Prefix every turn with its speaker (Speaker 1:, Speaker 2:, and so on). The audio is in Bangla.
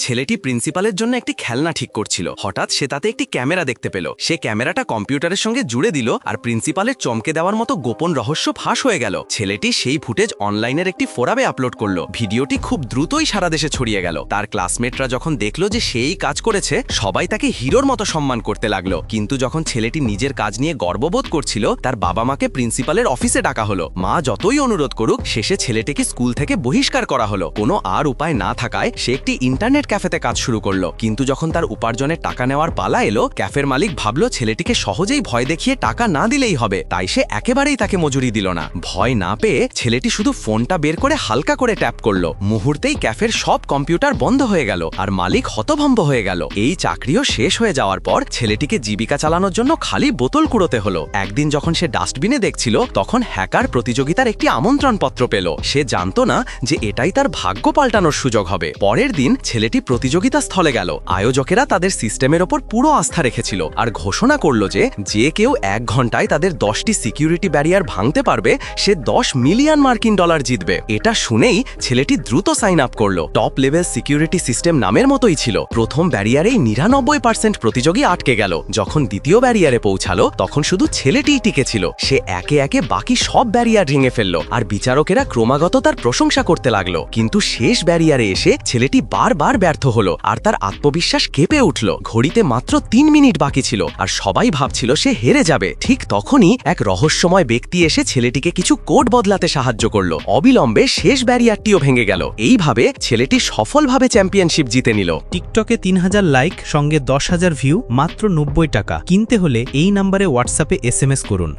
Speaker 1: ছেলেটি প্রিন্সিপালের জন্য একটি খেলনা ঠিক করছিল। হঠাৎ সে তাতে একটি ক্যামেরা দেখতে পেল। সে ক্যামেরাটা কম্পিউটারের সঙ্গে জুড়ে দিল আর প্রিন্সিপালের চমকে দেওয়ার মতো গোপন রহস্য ফাঁস হয়ে গেল। ছেলেটি সেই ফুটেজ অনলাইনের একটি ফোরামে আপলোড করল। ভিডিওটি খুব দ্রুতই সারা দেশে ছড়িয়ে গেল। তার ক্লাসমেটরা যখন দেখল যে সেই কাজ করেছে, সবাই তাকে হিরোর মতো সম্মান করতে লাগল। কিন্তু যখন ছেলেটি নিজের কাজ নিয়ে গর্ববোধ করছিল, তার বাবা মাকে প্রিন্সিপালের অফিসে ডাকা হলো। মা যতই অনুরোধ করুক, শেষে ছেলেটিকে স্কুল থেকে বহিষ্কার করা হলো। কোনো আর উপায় না থাকায় সে একটি ইন্টারনেট ক্যাফেতে কাজ শুরু করল। কিন্তু যখন তার উপার্জনের টাকা নেওয়ার পালা এলো, ক্যাফের মালিক ভাবলো ছেলেটিকে সহজেই ভয় দেখিয়ে টাকা না দিলেই হবে। তাই সে একেবারেই তাকে মজুরি দিল না। ভয় না পেয়ে ছেলেটি শুধু ফোনটা বের করে হালকা করে ট্যাপ করল। মুহূর্তেই ক্যাফের সব কম্পিউটার বন্ধ হয়ে গেল আর মালিক হতভম্ব হয়ে গেল। এই চাকরিও শেষ হয়ে যাওয়ার পর ছেলেটিকে জীবিকা চালানোর জন্য খালি বোতল কুড়োতে হলো। একদিন যখন সে ডাস্টবিনে দেখছিল, তখন হ্যাকার প্রতিযোগিতার একটি আমন্ত্রণ পত্র পেল। সে জানতো না যে এটাই তার ভাগ্য পাল্টানোর সুযোগ হবে। পরের দিন ছেলেটি প্রতিযোগিতা স্থলে গেল। আয়োজকেরা তাদের সিস্টেমের ওপর পুরো আস্থা রেখেছিল আর ঘোষণা করল যে যে কেউ এক ঘন্টায় তাদের দশটি সিকিউরিটি ব্যারিয়ার ভাঙতে পারবে, সে দশ মিলিয়ন মার্কিন ডলার জিতবে। এটা শুনেই ছেলেটি দ্রুত সাইন আপ করল। টপ লেভেল সিকিউরিটি সিস্টেম নামের মতোই ছিল। প্রথম ব্যারিয়ারেই নিরানব্বই পার্সেন্ট প্রতিযোগী আটকে গেল। যখন দ্বিতীয় ব্যারিয়ারে পৌঁছালো, তখন শুধু ছেলেটিই টিকে ছিল। সে একে একে বাকি সব ব্যারিয়ার ভেঙে ফেলল আর বিচারকেরা ক্রমাগত তার প্রশংসা করতে লাগল। কিন্তু শেষ ব্যারিয়ারে এসে ছেলেটি বারবার ব্যর্থ হলো, আর তার আত্মবিশ্বাস কেঁপে উঠল। ঘড়িতে মাত্র তিন মিনিট বাকি ছিল, আর সবাই ভাবছিল সে হেরে যাবে। ঠিক তখনই এক রহস্যময় ব্যক্তি এসে ছেলেটিকে কিছু কোড বদলাতে সাহায্য করল। অবিলম্বে শেষ ব্যারিয়ারটিও ভেঙে গেল। এইভাবে ছেলেটি সফলভাবে চ্যাম্পিয়নশিপ জিতে নিল।
Speaker 2: টিকটকে তিন হাজার লাইক, সঙ্গে দশ হাজার ভিউ, মাত্র নব্বই টাকা। কিনতে হলে এই নাম্বারে হোয়াটসঅ্যাপে এস করুন।